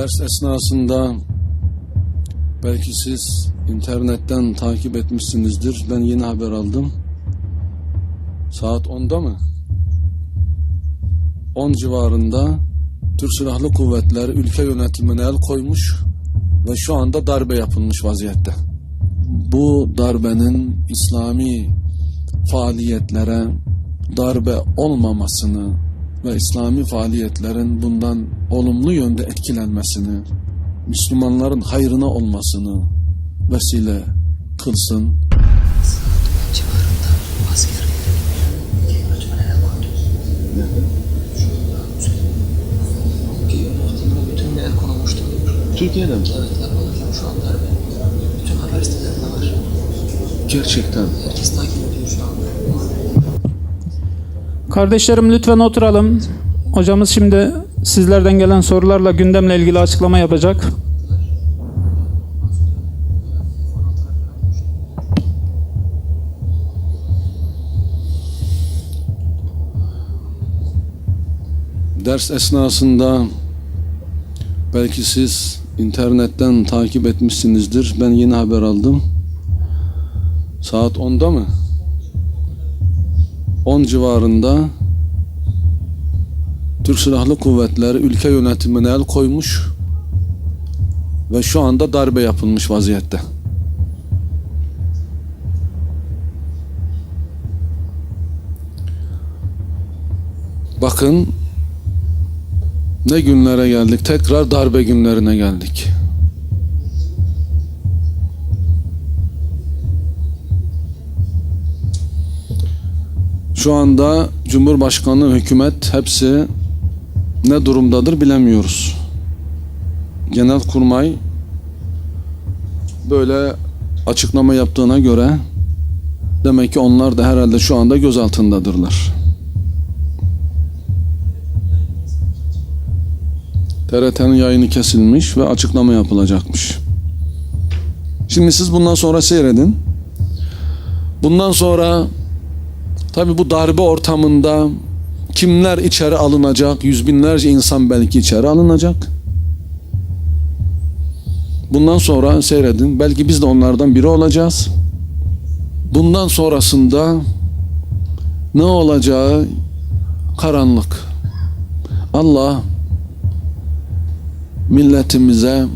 Ders esnasında belki siz internetten takip etmişsinizdir. Ben yeni haber aldım. Saat 10'da mı? 10 civarında Türk Silahlı Kuvvetleri ülke yönetimine el koymuş ve şu anda darbe yapılmış vaziyette. Bu darbenin İslami faaliyetlere darbe olmamasını ve İslami faaliyetlerin bundan olumlu yönde etkilenmesini, Müslümanların hayrına olmasını vesile kılsın. Türkiye'de mi? Evet, konulmuş şu an darbe. Bütün haber sitelerinde var. Gerçekten. Herkes takip ediyor anda. Kardeşlerim lütfen oturalım. Hocamız şimdi sizlerden gelen sorularla gündemle ilgili açıklama yapacak. Ders esnasında belki siz internetten takip etmişsinizdir. Ben yeni haber aldım. Saat 10'da mı? 10 civarında Türk Silahlı Kuvvetleri ülke yönetimine el koymuş ve şu anda darbe yapılmış vaziyette. Bakın ne günlere geldik? Tekrar darbe günlerine geldik. Şu anda Cumhurbaşkanı, hükümet hepsi ne durumdadır bilemiyoruz. Genelkurmay böyle açıklama yaptığına göre demek ki onlar da herhalde şu anda gözaltındadırlar. TRT'nin yayını kesilmiş ve açıklama yapılacakmış. Şimdi siz bundan sonra seyredin. Bundan sonra tabi bu darbe ortamında kimler içeri alınacak? Yüz binlerce insan belki içeri alınacak. Bundan sonra seyredin. Belki biz de onlardan biri olacağız. Bundan sonrasında ne olacağı karanlık. Allah milletimize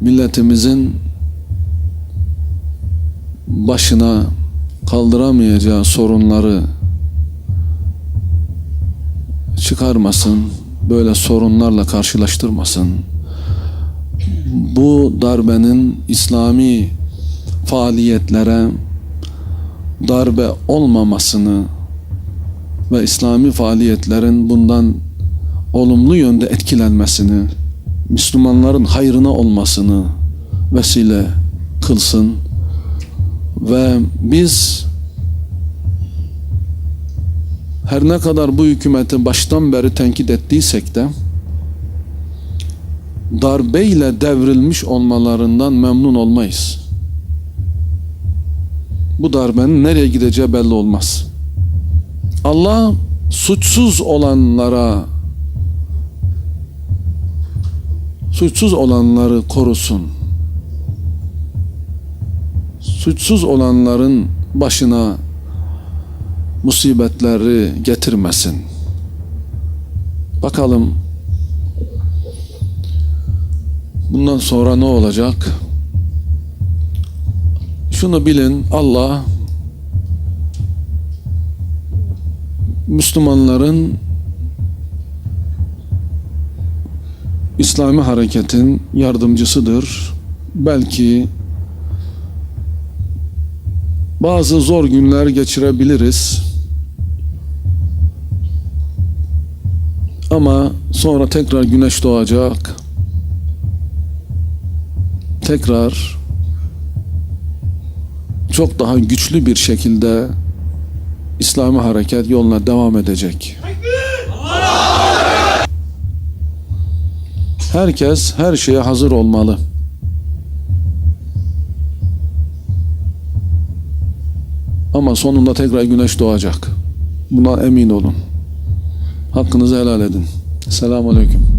milletimizin başına kaldıramayacağı sorunları çıkarmasın, böyle sorunlarla karşılaştırmasın. Bu darbenin İslami faaliyetlere darbe olmamasını ve İslami faaliyetlerin bundan olumlu yönde etkilenmesini, Müslümanların hayrına olmasını vesile kılsın ve biz her ne kadar bu hükümeti baştan beri tenkit ettiysek de darbeyle devrilmiş olmalarından memnun olmayız. Bu darbenin nereye gideceği belli olmaz. Allah suçsuz olanlara suçsuz olanları korusun. Suçsuz olanların başına musibetleri getirmesin. Bakalım bundan sonra ne olacak? Şunu bilin Allah Müslümanların İslami hareketin yardımcısıdır. Belki bazı zor günler geçirebiliriz. Ama sonra tekrar güneş doğacak. Tekrar çok daha güçlü bir şekilde İslami hareket yoluna devam edecek. Herkes her şeye hazır olmalı. Ama sonunda tekrar güneş doğacak. Buna emin olun. Hakkınızı helal edin. Selamun Aleyküm.